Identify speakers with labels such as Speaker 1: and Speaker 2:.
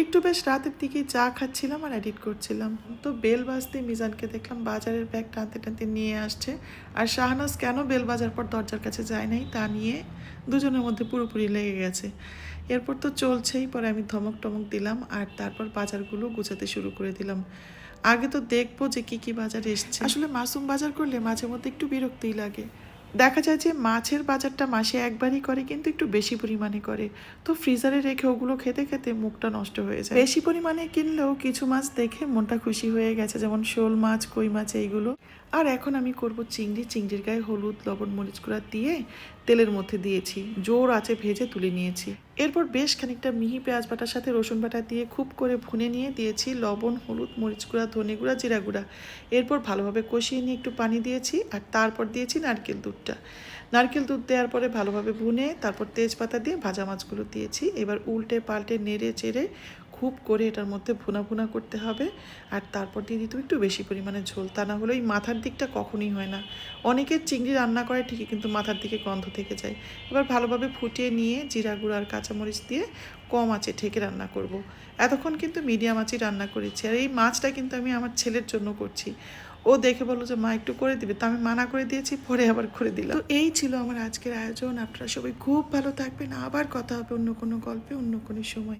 Speaker 1: একটু বেশ রাতের দিকে চা খাচ্ছিলাম আর এডিট করছিলাম। তো বেল বাজতে মিজানকে দেখলাম বাজারের ব্যাগ টানতে টানতে নিয়ে আসছে। আর শাহনাজ কেন বেল বাজার পর দরজার কাছে যায় নাই তা নিয়ে দুজনের মধ্যে পুরোপুরি লেগে গেছে। এরপর তো চলছেই, পরে আমি ধমক টমক দিলাম আর তারপর বাজারগুলো গুছাতে শুরু করে দিলাম। আগে তো দেখব যে কি কি বাজার এসছে। আসলে মাসুম বাজার করলে মাঝে মধ্যে একটু বিরক্তিই লাগে। দেখা যায় যে মাছের বাজারটা মাসে একবারই করে, কিন্তু একটু বেশি পরিমাণে করে। তো ফ্রিজারে রেখে ওগুলো খেতে খেতে মুখটা নষ্ট হয়ে যায়। বেশি পরিমাণে কিনলেও কিছু মাছ দেখে মনটা খুশি হয়ে গেছে, যেমন শোল মাছ, কই মাছ, এইগুলো। আর এখন আমি করব চিংড়ি। চিংড়ির গায়ে হলুদ, লবণ, মরিচ গুঁড়া দিয়ে তেলের মধ্যে দিয়েছি। জোর আছে ভেজে তুলে নিয়েছি। এরপর বেশ খানিকটা মিহি পেঁয়াজ বাটার সাথে রসুন বাটা দিয়ে খুব করে ভুনে নিয়ে দিয়েছি, লবণ, হলুদ, মরিচ গুঁড়া, ধনে গুঁড়া, জিরা গুঁড়া। এরপর ভালোভাবে কষিয়ে নিয়ে একটু পানি দিয়েছি আর তারপর দিয়েছি নারকেল দুধটা। নারকেল দুধ দেওয়ার পরে ভালোভাবে ভুনে তারপর তেজপাতা দিয়ে ভাজা মাছগুলো দিয়েছি। এবার উল্টে পাল্টে নেড়ে চেড়ে খুব করে এটার মধ্যে ভুনা ভুনা করতে হবে। আর তারপর দিয়ে দিতে একটু বেশি পরিমাণে ঝোল। তা না হলে ওই মাথার দিকটা কখনই হয় না। অনেকের চিংড়ি রান্না করে ঠিকই, কিন্তু মাথার দিকে গন্ধ থেকে যায়। এবার ভালোভাবে ফুটিয়ে নিয়ে জিরা গুঁড়ো আর কাঁচামরিচ দিয়ে কম আছে ঠেকে রান্না করব। এতক্ষণ কিন্তু মিডিয়াম আঁচই রান্না করেছি। আর এই মাছটা কিন্তু আমি আমার ছেলের জন্য করছি। ও দেখে বলল যে, মা, একটু করে দিবে। তো আমি মানা করে দিয়েছি, পরে আবার করে দিলাম। তো এই ছিল আমার আজকের আয়োজন। আপনারা সবাই খুব ভালো থাকবেন। আবার কথা হবে অন্য কোনো গল্পে, অন্য কোনো সময়।